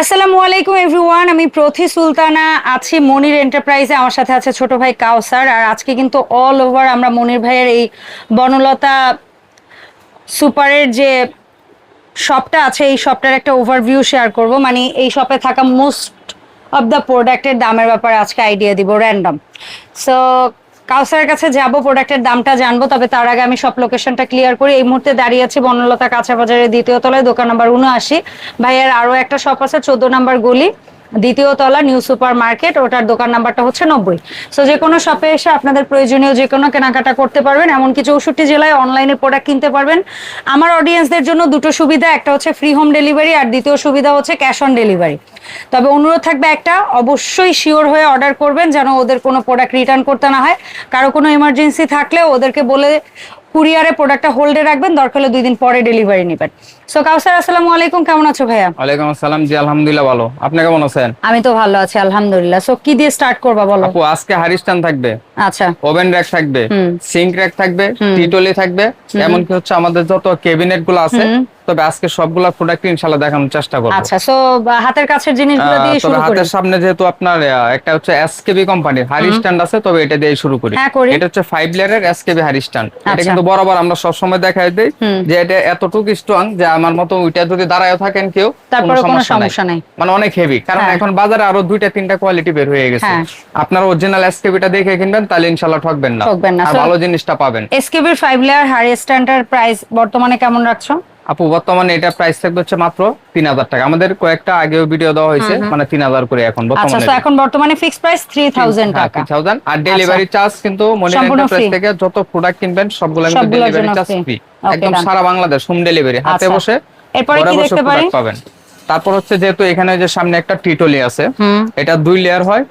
আসসালামু আলাইকুম এভরিওয়ান আমি প্রথি সুলতানা, আছি মনির এন্টারপ্রাইজে। আমার সাথে আছে ছোট ভাই কাউসার। আর আজকে কিন্তু অল ওভার আমরা মনির ভাইয়ের এই বনলতা সুপারের যে শপটা আছে, এই শপটার একটা ওভারভিউ শেয়ার করব। মানে এই শপে থাকা মোস্ট অফ দ্য প্রোডাক্টের দামের ব্যাপারে আজকে আইডিয়া দিব র্যান্ডম সো কাউসারের কাছে যাব প্রোডাক্টের দামটা জানব, তবে তার আগে আমি সব লোকেশনটা ক্লিয়ার করি। এই মুহূর্তে দাঁড়িয়ে আছি বনলতা কাঁচা বাজারের দ্বিতীয় তলায়, দোকান নাম্বার উনআশি ভাইয়ের আরও একটা শপ আছে, চোদ্দ নাম্বার গলি, দ্বিতীয় তলা নিউ সুপার মার্কেট ওটার দোকান নাম্বারটা হচ্ছে নব্বই। সো যে কোনো শপে এসে আপনাদের প্রয়োজনীয় যে কোনো কেনাকাটা করতে পারবেন। এমনকি চৌষট্টি জেলায় অনলাইনে প্রোডাক্ট কিনতে পারবেন। আমার অডিয়েন্সদের জন্য দুটো সুবিধা, একটা হচ্ছে ফ্রি হোম ডেলিভারি আর দ্বিতীয় সুবিধা হচ্ছে ক্যাশ অন ডেলিভারি তবে অনুরোধ থাকবে একটা অবশ্যই শিওর হয়ে অর্ডার করবেন যেন ওদের কোনো প্রোডাক্ট রিটার্ন করতে না হয়। কারও কোনো এমার্জেন্সি থাকলে ওদেরকে বলে কুরিয়ারে প্রোডাক্টটা হোল্ডে রাখবেন দরকার হলে দুই দিন পরে ডেলিভারি নেবেন। সো কাউসার আসসালামু আলাইকুম কেমন আছো ভাইয়া? ওয়ালাইকুম আসসালাম জি আলহামদুলিল্লাহ ভালো। আপনি কেমন আছেন? আমি তো ভালো আছি আলহামদুলিল্লাহ। সো কি দিয়ে স্টার্ট করবা বলো? আপু আজকে হারিস্টান থাকবে। আচ্ছা। ওভেন র্যাক থাকবে। সিঙ্ক র্যাক থাকবে। টিটলি থাকবে। এমনকি হচ্ছে আমাদের যত ক্যাবিনেটগুলো আছে তবে আজকে সবগুলা প্রোডাক্ট ইনশাআল্লাহ দেখানোর চেষ্টা করব। আচ্ছা সো হাতের কাছের জিনিসগুলো দিয়ে শুরু করি। হাতের সামনে যেহেতু আপনার একটা হচ্ছে এসকেবি কোম্পানির হারি স্ট্যান্ড আছে তবে এটা দিয়ে শুরু করি। হ্যাঁ, এটা হচ্ছে লেয়ারের এসকেবি হারি স্ট্যান্ড এটা আচ্ছা। কিন্তু বরাবর আমরা সব সময় দেখাই দিই যে এটা এতটুকু স্ট্রং যে আমার মতো ওইটা যদি দাঁড়ায় থাকেন কেউ তারপরে কোনো সমস্যা নাই। মানে অনেক হেভি কারণ হ্যাঁ। এখন বাজারে আরও দুইটা তিনটা কোয়ালিটি বের হয়ে গেছে। হ্যাঁ। আপনার অরিজিনাল এসকেবিটা দেখে কিনবেন তাহলে ইনশাআল্লাহ ঠকবেন না। আর ভালো জিনিসটা পাবেন। এসকেবির five layer high standard price বর্তমানে কেমন রাখছো? আপু বর্তমানে এটা প্রাইস থাকবে হচ্ছে মাত্র তিন হাজার টাকা। আমাদের কয়েকটা আগেও ভিডিও দেওয়া হয়েছে মানে তিন হাজার করে এখন আচ্ছা বর্তমানে তো এখন বর্তমানে ফিক্স প্রাইস থ্রি থাউজেন্ড টাকা। 3000 আর ডেলিভারি চার্জ কিন্তু মনি এন্টারপ্রাইজ থেকে যত প্রোডাক্ট কিনবেন সবগুলো কিন্তু ডেলিভারি চার্জ ফ্রি একদম সারা বাংলাদেশ হোম ডেলিভারি হাতে আচ্ছা। বসে এরপরে কি দেখতে পাবেন। তারপর হচ্ছে যেহেতু এখানে যে সামনে একটা টিটলি আছে হুম। এটা দুই লেয়ার হয়।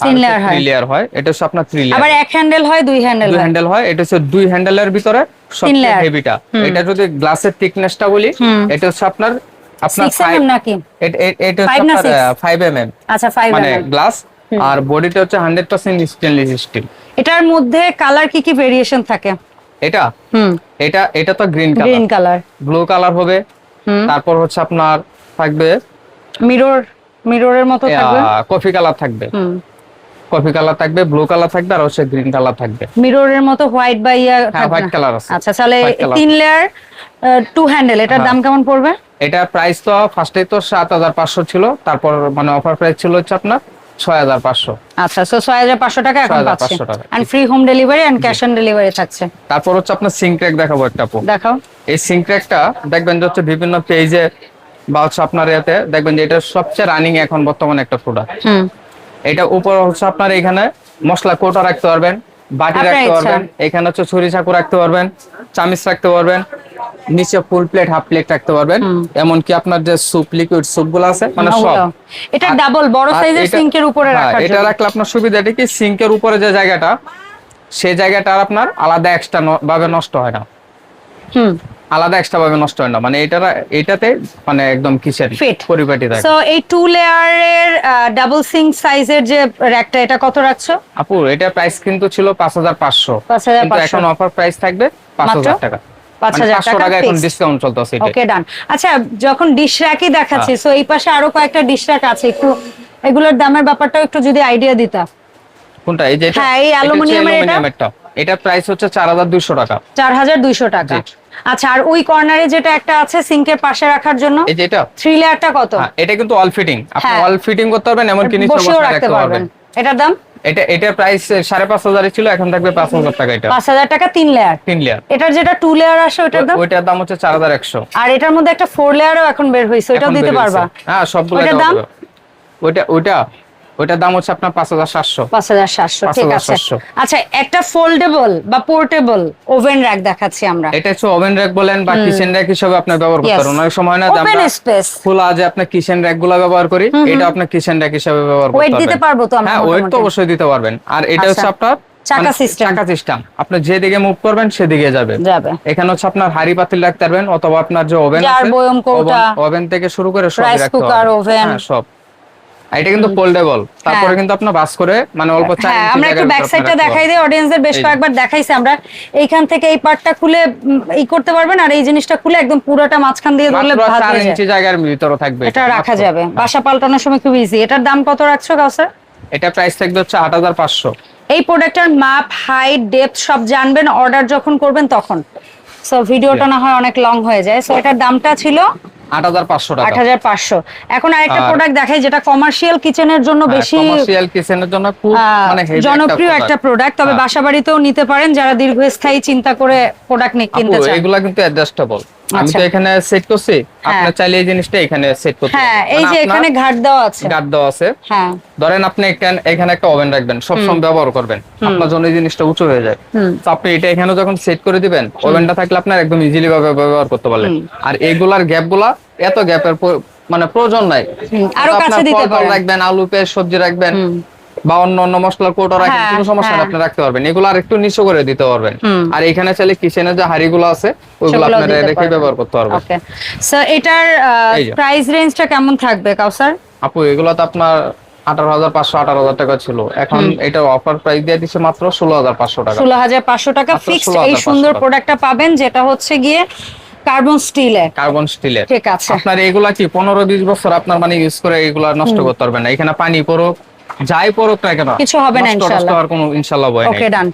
তিন layer হয়। লেয়ার হয়। এটা হচ্ছে আপনার থ্রি আবার এক হ্যান্ডেল হয় দুই হ্যান্ডেল দুই হ্যান্ডেল হয়। এটা হচ্ছে দুই হ্যান্ডেলের ভিতরে সবচেয়ে হেভিটা এটা যদি গ্লাসের থিকনেসটা বলি এটা হচ্ছে আপনার নাকি? এটা- হচ্ছে মানে গ্লাস আর বডিটা হচ্ছে স্টেনলেস স্টিল এটার মধ্যে কালার কি কি ভেরিয়েশন থাকে? এটা? হুম। এটা এটা তো green green colour colour blue colour হবে। তারপর হচ্ছে আপনার থাকবে মিরর মিররের মতো থাকবে। কফি কালার থাকবে। হুম। কফি কালার থাকবে ব্লু কালার থাকবে আর হচ্ছে গ্রিন কালার থাকবে। মিররের মতো হোয়াইট বা ইয়া হ্যাঁ থাকবে হোয়াইট কালার আছে। আচ্ছা তাহলে তিন লেয়ার টু হ্যান্ডেল এটার হ্যাঁ। দাম কেমন পড়বে? এটা প্রাইস তো ফার্স্টে তো সাত হাজার পাঁচশো ছিল তারপর মানে অফার প্রাইস ছিল হচ্ছে আপনার ছয় হাজার পাঁচশো। আচ্ছা সো ছয় হাজার পাঁচশো টাকা এখন 6,500 টাকা। And free home delivery and cash on delivery থাকছে। তারপর হচ্ছে আপনার সিঙ্ক র্যাক দেখাবো একটা দেখাও। এই সিঙ্ক র্যাকটা দেখবেন যে হচ্ছে বিভিন্ন পেজে বা হচ্ছে আপনার এতে দেখবেন যে এটা সবচেয়ে রানিং এখন বর্তমানে একটা প্রোডাক্ট হুম। এটা উপর হচ্ছে আপনার এখানে মশলা কোটা রাখতে পারবেন বাটি রাখতে। পারবেন এখানে হচ্ছে ছুরি চাকু রাখতে পারবেন চামিচ রাখতে পারবেন নিচে ফুল প্লেট হাফ প্লেট রাখতে পারবেন এমনকি আপনার যে স্যুপ লিকুইড স্যুপগুলো আছে মানে সব। এটা ডাবল বড় সাইজের সিঙ্কের উপরে হ্যাঁ, রাখার এটা রাখলে আপনার সুবিধাটা কি? সিঙ্কের উপরে যে জায়গাটা সেই জায়গাটা আর আপনার আলাদা এক্সট্রা ভাবে নষ্ট হয় না। হুম। আলাদা এক্সট্রা ভাবে নষ্ট হয় না। মানে এটা এটাতে মানে একদম কিচেন Fit। পরিপাটি থাকে। সো এই টু লেয়ারের ডাবল সিঙ্ক সাইজের যে র্যাকটা এটা কত রাখছো? আপু এটা প্রাইস কিন্তু ছিল পাঁচ হাজার পাঁচশো। 5,500 কিন্তু এখন অফার প্রাইস থাকবে পাঁচ হাজার মাত্র? টাকা। 5,000 মানে 500 টাকা এটা আচ্ছা যখন ডিশ র্যাকই দেখাচ্ছি হ্যাঁ। সো এই পাশে আরও কয়েকটা ডিশ র্যাক আছে। একটু এগুলোর দামের ব্যাপারটাও একটু যদি আইডিয়া দিতা। কোনটা? এই যে হ্যাঁ, এই অ্যালুমিনিয়ামের এটা? এটা প্রাইস হচ্ছে চার হাজার দুইশো টাকা। চার হাজার দুইশো টাকা। জি। আচ্ছা আর ওই কর্নারে যেটা একটা আছে সিঙ্কের পাশে রাখার জন্য? এই যে এটা? থ্রি লেয়ারটা কত? হ্যাঁ, এটা কিন্তু অল ফিটিং আপনি হ্যাঁ। অল ফিটিং করতে পারবেন এমনকি নিচে বসেও বসে রাখতে পারবেন। এটার দাম? এটা এটা প্রাইস সাড়ে পাঁচ ছিল এখন থাকবে পাঁচ হাজার টাকা এটা। পাঁচ হাজার টাকা তিন লেয়ার তিন লেয়ার এটার যেটা টু লেয়ার আসে ওটার দাম? ওইটার দাম হচ্ছে চার হাজার একশো। আর এটার মধ্যে একটা ফোর লেয়ারও এখন বের হয়েছে ওইটাও দিতে। পারবা। হ্যাঁ সবগুলো ওইটার দাম? যাবে। ওইটা ওইটা? ওইটার দাম হচ্ছে আপনার পাঁচ হাজার সাতশো। পাঁচ হাজার সাতশো ঠিক আছে। আচ্ছা একটা ফোল্ডেবল বা পোর্টেবল ওভেন র্যাক দেখাচ্ছি আমরা। এটা হচ্ছে ওভেন র্যাক বলেন বা কিচেন র্যাক হিসেবে আপনি ব্যবহার করতে. পারেন অনেক সময় না ওপেন স্পেস খোলা যে আপনি কিচেন র্যাকগুলা ব্যবহার করি এটা আপনি কিচেন র্যাক হিসেবে ব্যবহার করতে ওয়েট দিতে পারব তো আমরা হ্যাঁ ওয়েট তো অবশ্যই দিতে পারবেন। আর এটা আচ্ছা। হচ্ছে আপনার চাকা মানে system। চাকা সিস্টেম আপনি যেদিকে মুভ করবেন সেদিকে যাবে। যাবে। এখানে হচ্ছে আপনার হাড়ি পাতিল রাখতে পারবেন অথবা আপনার যে ওভেন আছে ওভেন থেকে শুরু করে সব রাখতে পারবেন। হ্যাঁ সব। এটা কিন্তু ফোল্ডেবল তারপরে কিন্তু আপনার বাস করে মানে অল্প চার হ্যাঁ আমরা একটু ব্যাক সাইডটা দেখাই দিই অডিয়েন্সদের বেশ কয়েকবার দেখাইছি আমরা। এইখান থেকে এই পার্টটা খুলে ই করতে পারবেন আর এই জিনিসটা খুলে একদম পুরোটা মাঝখান দিয়ে ধরলে চার হয়ে ইঞ্চি জায়গার ভিতরে থাকবে এটা রাখা যাবে। বাসা পাল্টানোর সময় খুব ইজি এটার দাম কত রাখছো কাউসার এটা প্রাইস থাকবে হচ্ছে আট হাজার পাঁচশো। এই প্রোডাক্টের মাপ হাইট ডেপথ সব জানবেন অর্ডার যখন করবেন তখন। সো ভিডিওটা না হয় অনেক লং হয়ে যায়। সো এটার দামটা ছিল টাকা। এখন আরেকটা প্রোডাক্ট দেখাই যেটা কমার্শিয়াল কিচেনের জন্য বেশি কমার্শিয়াল কিচেনের জন্য খুব মানে জনপ্রিয় একটা প্রোডাক্ট তবে হ্যাঁ। বাসা বাড়িতেও নিতে পারেন যারা দীর্ঘস্থায়ী চিন্তা করে প্রোডাক্ট কিনতে আপু, চান। এগুলা কিন্তু অ্যাডজাস্টেবল আমি আচ্ছা। তো এখানে সেট করছি। আপনার চাইলে এই জিনিসটা এখানে সেট করতে হ্যাঁ এই মানে যে এখানে ঘাট দেওয়া আছে। গার্ড দেওয়া আছে। হ্যাঁ। ধরেন আপনি এখান- একটা ওভেন রাখবেন সবসময় ব্যবহার করবেন। আপনার জন্য এই জিনিসটা উঁচু হয়ে যায়। তো আপনি এটা এখানে যখন সেট করে দিবেন ওভেনটা থাকলে আপনার একদম ইজিলি ভাবে ব্যবহার করতে পারলেন। আর এইগুলার গ্যাপগুলা এত গ্যাপের মানে প্রয়োজন নাই। আরও কাছে দিতে পারেন। রাখবেন আলু পেঁয়াজ সবজি রাখবেন। বা অন্য অন্য মশলার কোটো রাখবেন হ্যাঁ, কোনো সমস্যা নেই হ্যাঁ। আপনি রাখতে পারবেন। এগুলো আর একটু নিচু করে দিতে পারবেন। আর এখানে চাইলে কিচেনে যে হাড়িগুলো আছে ওইগুলো আপনারা রেখে ব্যবহার করতে পারবেন। ওকে সো এটার। প্রাইস রেঞ্জটা কেমন থাকবে কাউসার? আপু এগুলো তো আপনার আঠারো হাজার পাঁচশো আঠারো হাজার টাকা ছিল। এখন এটার অফার প্রাইস দিয়ে দিচ্ছে মাত্র ষোলো হাজার পাঁচশো টাকা। ষোলো হাজার পাঁচশো টাকা ফিক্সড এই সুন্দর। প্রোডাক্টটা পাবেন যেটা হচ্ছে গিয়ে কার্বন স্টিলে কার্বন স্টিলের ঠিক আছে। আপনার এগুলা কি পনেরো বিশ বছর আপনার মানে ইউজ করে এগুলা নষ্ট করতে পারবেন না। এখানে পানি পড়ুক যাই পড়ুক না কেন কিছু হবে না নষ্ট ইনশাল্লাহ। কোনো ইনশাল্লাহ ভয় নেই। ওকে ডান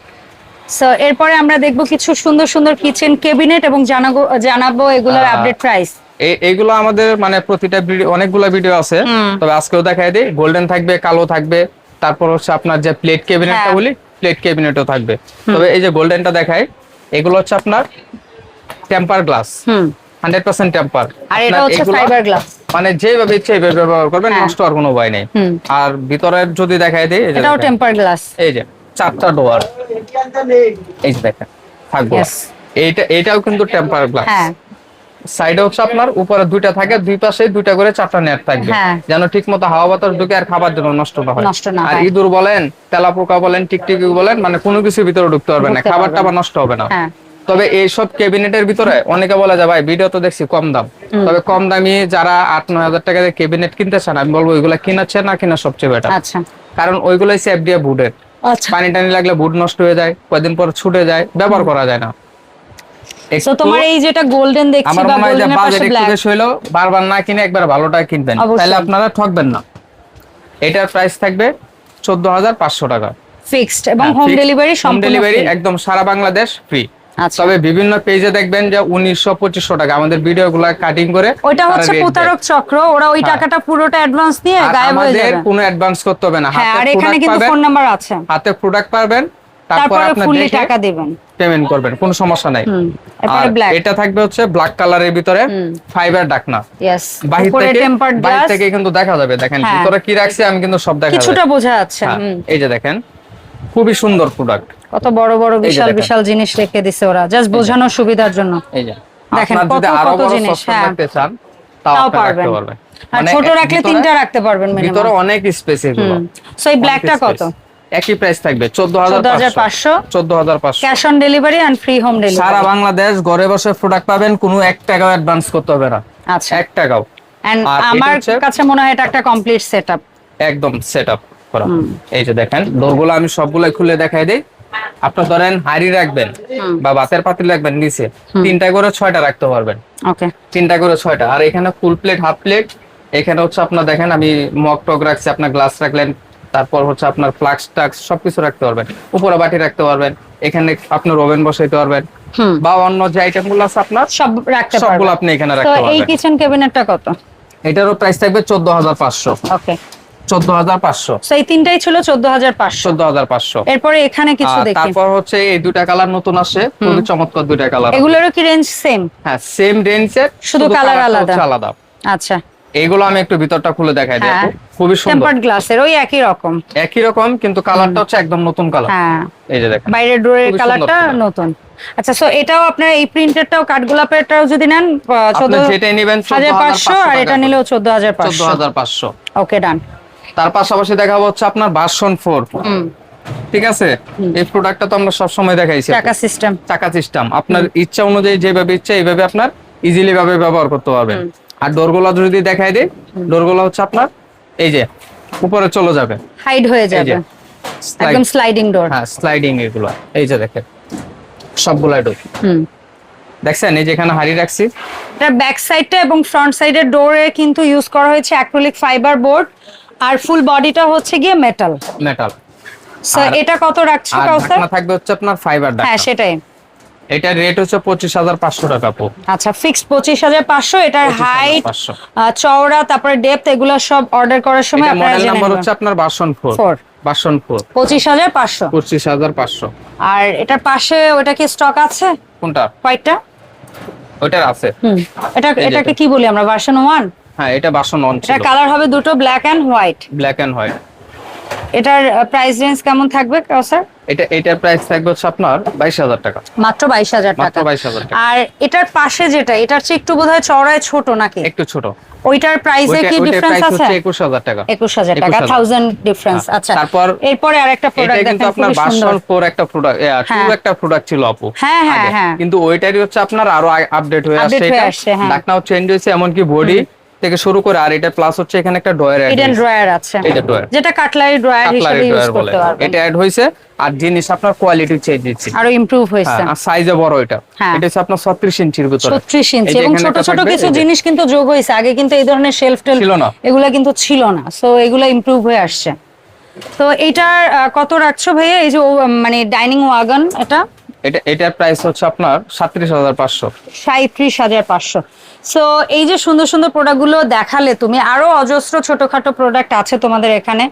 সো এরপরে আমরা দেখব কিছু সুন্দর সুন্দর কিচেন কেবিনেট এবং জানাব জানাব এগুলোর আপডেট প্রাইস এইগুলো আমাদের মানে প্রতিটা ভিডিও অনেকগুলো ভিডিও আছে। তবে আজকেও দেখাই দিই। গোল্ডেন থাকবে কালো থাকবে। তারপর হচ্ছে আপনার যে প্লেট ক্যাবিনেটটা। বলি প্লেট ক্যাবিনেটও থাকবে। তবে এই যে গোল্ডেনটা দেখায় এগুলো হচ্ছে আপনার temper glass hundred percent temper আর এটা হচ্ছে ফাইবার গ্লাস মানে যেভাবে ইচ্ছে এইভাবে ব্যবহার করবেন হ্যাঁ। নষ্ট হওয়ার কোনো ভয় নেই। আর ভিতরের যদি দেখাই দিই এটাও। টেম্পার গ্লাস এই যে চারটা ডোয়ার এই যে দেখেন থাকব। এইটা এইটাও কিন্তু টেম্পার গ্লাস হ্যাঁ। সাইডে হচ্ছে আপনার উপরে দুইটা থাকে দুই পাশে দুইটা করে চারটা নেট থাকবে। হ্যাঁ। যেন ঠিক মতো হাওয়া বাতাস ঢুকে আর খাবার জন্য নষ্ট না হয়। আর। ইঁদুর বলেন তেলাপোকা বলেন টিকটিকি বলেন মানে কোনো কিছুর ভিতরে ঢুকতে পারবে না। খাবারটা টাবার নষ্ট হবে না। হ্যাঁ। তবে এইসব ক্যাবিনেটের ভিতরে অনেকে বলে যে ভাই ভিডিও তো দেখছি কম দাম। তবে কম দামি যারা আট নয় হাজার টাকা দিয়ে ক্যাবিনেট কিনতে চান আমি বলব ওইগুলা কিনাচ্ছে না কিনা সবচেয়ে বেটার আচ্ছা। কারণ ওইগুলাই সেফ দিয়ে বুডের আচ্ছা। পানি টানি লাগলে বুট নষ্ট হয়ে যায় কয়দিন পর ছুটে যায় ব্যবহার করা যায় না। তোমার এই যেটা গোল্ডেন দেখছি বা যে গোল্ডেনের পাশে ব্ল্যাক বেশি বারবার না কিনে একবার ভালোটা কিনবেন। তাহলে আপনারা ঠকবেন না। এটার প্রাইস থাকবে চোদ্দ হাজার পাঁচশো টাকা। ফিক্সড এবং হোম ডেলিভারি হোম ডেলিভারি একদম সারা বাংলাদেশ ফ্রি তবে বিভিন্ন পেজে দেখবেন যে উনিশশো পঁচিশশো টাকা। আমাদের ভিডিও গুলা কাটিং করে ওইটা হচ্ছে প্রতারক চক্র। ওরা ওই হ্যাঁ। টাকাটা পুরোটা অ্যাডভান্স দিয়ে গায়েব হয়ে যাবে। কোনো অ্যাডভান্স করতে হবে না। হ্যাঁ আর হাতে এখানে প্রোডাক্ট কিন্তু ফোন নাম্বার আছে। হাতে প্রোডাক্ট পাবেন তারপর আপনার ফুললি টাকা দিবেন। পেমেন্ট করবেন কোনো সমস্যা নাই। আর এটা থাকবে হচ্ছে ব্ল্যাক কালারের ভিতরে ফাইবার ডাকনা। ইয়েস বাহির থেকে বাহির থেকে কিন্তু দেখা যাবে। দেখেন হ্যাঁ। ভিতরে কি রাখছি আমি কিন্তু সব দেখা কিছুটা বোঝা যাচ্ছে। এই যে দেখেন। খুবই সুন্দর প্রোডাক্ট কত বড় বড় বিশাল বিশাল জিনিস রেখে দিছে ওরা। জাস্ট বোঝানোর সুবিধার জন্য। এই যে। দেখেন, কত কত জিনিস, হ্যাঁ। তাও পারবেন রাখতে পারবেন। আর মানে ছোট রাখলে তিনটা রাখতে পারবেন ভিতরে অনেক স্পেস এগুলো। সো এই ব্ল্যাকটা কত? একই প্রাইস থাকবে চোদ্দ হাজার চোদ্দ হাজার পাঁচশো। চোদ্দ হাজার পাঁচশো। Cash on delivery and free home delivery সারা বাংলাদেশ ঘরে বসে প্রোডাক্ট পাবেন কোনো এক টাকাও অ্যাডভান্স করতে হবে না। আচ্ছা। এক টাকাও। এন্ড আমার কাছে মনে হয় এটা একটা কমপ্লিট সেটআপ একদম সেট আপ করা এই যে দেখেন ডোরগুলো আমি সবগুলো খুলে দেখাই দিই। আপনার ধরেন হাড়ি রাখবেন বা ভাতের পাতিল রাখবেন নিচে তিনটা করে ছয়টা রাখতে পারবেন। ওকে। তিনটা করে ছয়টা। আর এখানে ফুল প্লেট হাফ প্লেট এখানে হচ্ছে আপনার দেখেন আমি মগ টক রাখছি আপনার গ্লাস রাখলেন তারপর হচ্ছে আপনার ফ্লাক্স টাক্স সবকিছু রাখতে পারবেন। উপরে বাটি রাখতে পারবেন এখানে আপনার ওভেন বসাইতে পারবেন। বা অন্য যে আইটেমগুলো আছে আপনার সব রাখতে সবগুলো আপনি এখানে রাখতে এই কিচেন ক্যাবিনেটটা কত? এটারও প্রাইস থাকবে চোদ্দ হাজার পাঁচশো। ওকে। চোদ্দ হাজার পাঁচশো। সো এই তিনটাই ছিল চোদ্দ হাজার পাঁচশো। চোদ্দ হাজার পাঁচশো। এরপরে এখানে কিছু আর দেখি। তারপর হচ্ছে এই দুটা কালার নতুন আসে খুবই চমৎকার দুইটা কালার এগুলোরও কি রেঞ্জ সেম হ্যাঁ সেম রেঞ্জের শুধু আলাদা। আলাদা। আচ্ছা। এইগুলো আমি একটু ভিতরটা খুলে দেখাই হ্যাঁ। খুবই সুন্দর। টেম্পার্ড গ্লাসের ওই একই রকম। একই রকম কিন্তু কালারটা হচ্ছে একদম নতুন কালার। হ্যাঁ। এই যে দেখেন। বাইরের ডোরের কালারটা নতুন। আচ্ছা সো এটাও আপনার এই প্রিন্টেডটাও কাঠগোলাপেরটাও যদি নেন আপনি নেবেন আর এটা নিলেও চোদ্দ হাজার চোদ্দ পাঁচশো হাজার পাঁচশো। ওকে ডান তার পাশাপাশি দেখাবো হচ্ছে আপনার ভার্সন ফোর ঠিক আছে? এই প্রোডাক্টটা তো আমরা সবসময় দেখাইছি টাকা সিস্টেম চাকা সিস্টেম আপনার ইচ্ছা অনুযায়ী যেভাবে ইচ্ছা এইভাবে আপনার ইজিলি ভাবে ব্যবহার করতে পারবেন। আর ডোরগোলা যদি দেখাই দিই ডোরগোলা হচ্ছে আপনার এই যে উপরে চলে যাবে। হাইড হয়ে যাবে। একদম স্লাইডিং ডোর হ্যাঁ স্লাইডিং এগুলো। এই যে দেখেন সবগুলো ডোর হুম। দেখছেন? এই যে এখানে হাড়ি রাখছি। এটার ব্যাক সাইডটা এবং ফ্রন্ট সাইডের ডোরে কিন্তু ইউজ করা হয়েছে অ্যাক্রিলিক ফাইবার বোর্ড আর ফুল বডিটা হচ্ছে গিয়ে মেটাল মেটাল সো আর- এটা কত রাখছো কাউসার? ঢাকনা থাকবে হচ্ছে আপনার ফাইবার হ্যাঁ সেটাই। এটার রেট হচ্ছে পঁচিশ হাজার পাঁচশো টাকা পো। আচ্ছা ফিক্স পঁচিশ হাজার পাঁচশো এটার হাইট চওড়া তারপরে ডেপথ এগুলো সব অর্ডার করার সময় এটা আপনারা মডেল নাম্বার হচ্ছে আপনার বাসন ফোর। বাসন ফোর পঁচিশ হাজার পাঁচশো। পঁচিশ হাজার পাঁচশো। আর এটার পাশে ওটা কি স্টক আছে? কোনটা? হোয়াইটটা ওইটার আছে। এটা এটাকে কি বলি আমরা? ভার্সন ওয়ান হ্যাঁ এটা বাসন অন এটা কালার হবে দুটো black and white black and white এটার প্রাইস রেঞ্জ কেমন থাকবে স্যার এটা এটার প্রাইস থাকবে হচ্ছে আপনার বাইশ হাজার টাকা। মাত্র বাইশ হাজার মাত্র টাকা। বাইশ হাজার টাকা। আর এটার পাশে যেটা এটার চেয়ে একটু বোধহয় চওড়ায় ছোট নাকি? একটু ছোট। ওইটার প্রাইসে কি ডিফারেন্স আছে? হচ্ছে একুশ হাজার টাকা। একুশ হাজার টাকা 21,000 থাউজেন্ড ডিফারেন্স হ্যাঁ, আচ্ছা। তারপর এরপরে আরেকটা প্রোডাক্ট কিন্তু দেখেন আপনার বাসন ফোর একটা প্রোডাক্ট হ্যাঁ। একটা প্রোডাক্ট ছিল আপু হ্যাঁ, হ্যাঁ, হ্যাঁ। কিন্তু ওইটারই হচ্ছে আপনার আরও আপডেট হয়ে আসছে। এটা। ডাকনাও চেঞ্জ হয়েছে এমনকি বডি থেকে শুরু করে আর এটা প্লাস হচ্ছে এখানে একটা ডয়ার হিডেন ড্রয়ার আছে। যে drawer। যেটা কাটলারি ড্রয়ার হিসেবে ইউজ করতে পারবেন। এটা অ্যাড হয়েছে আর জিনিস আপনার কোয়ালিটি চেঞ্জ হচ্ছে আরও ইমপ্রুভ হয়েছে। হ্যাঁ, আর সাইজে বড় এটা। হ্যাঁ। এটা হচ্ছে আপনার 36 ইঞ্চির ভিতরে। ছত্রিশ এই ইঞ্চি এবং ছোট ছোট কিছু জিনিস কিন্তু যোগ হয়েছে। আগে কিন্তু এই ধরনের শেলফ টেল ছিল না। এগুলা কিন্তু ছিল না। সো এগুলা ইমপ্রুভ হয়ে আসছে। তো এইটার আহ, কত রাখছো ভাইয়া? এই যে মানে ডাইনিং ওয়াগন এটা। এটা এটার প্রাইস হচ্ছে আপনার 37500 সাঁত্রিশ হাজার পাঁচশো। সো এই যে সুন্দর সুন্দর প্রোডাক্টগুলো দেখালে তুমি আরও অজস্র ছোটখাটো প্রোডাক্ট আছে তোমাদের এখানে।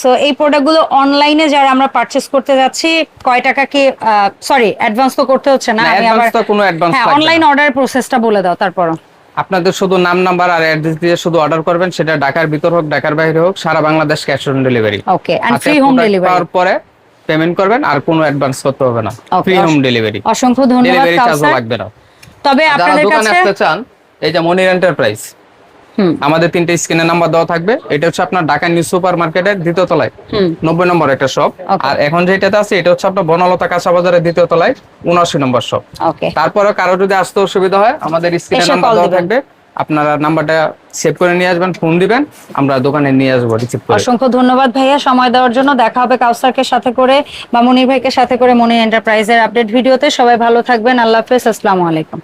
সো এই প্রোডাক্টগুলো অনলাইনে যারা আমরা পারচেস করতে যাচ্ছি কয় টাকা কি সরি অ্যাডভান্স তো করতে হচ্ছে না আমি আবার কোনো হ্যাঁ অনলাইন। অর্ডার প্রসেসটা বলে দাও তারপরও। আপনাদের শুধু নাম নাম্বার আর অ্যাড্রেস দিয়ে শুধু অর্ডার করবেন সেটা ঢাকার ভিতর হোক ঢাকার বাইরে হোক সারা Bangladesh cash on delivery okay and free home delivery পাওয়ার পরে পেমেন্ট করবেন আর কোনো অ্যাডভান্স করতে হবে না। ফ্রি হোম ডেলিভারি অসংখ্য ধন্যবাদ ডেলিভারি কাউসার। লাগবে না। তবে আপনাদের দোকানে কাছে আসতে চান এই যে মনির এন্টারপ্রাইজ হুম। আমাদের তিনটে স্ক্রিনে নাম্বার দেওয়া থাকবে। এটা হচ্ছে আপনার ঢাকা নিউ সুপার মার্কেটের দ্বিতীয় তলায়। হুম। নব্বই নম্বর একটা শপ আর এখন যেটাতে আছে এটা হচ্ছে আপনার বনলতা কাঁচা বাজারের দ্বিতীয় তলায় উনআশি নম্বর শপ ওকে তারপরে কারও যদি আসতে অসুবিধা হয় আমাদের স্ক্রিনে এসে নাম্বার দেওয়া থাকবে। আপনারা নাম্বারটা সেভ করে নিয়ে আসবেন ফোন দিবেন, আমরা দোকানে নিয়ে আসব রিসিভ করে। অসংখ্য ধন্যবাদ ভাইয়া, সময় দেওয়ার জন্য। দেখা হবে কাউসারকে সাথে করে বা মনির ভাইকে সাথে করে মনির এন্টারপ্রাইজের আপডেট ভিডিওতে। সবাই ভালো থাকবেন, আল্লাহ হাফেজ, আসসালামু আলাইকুম।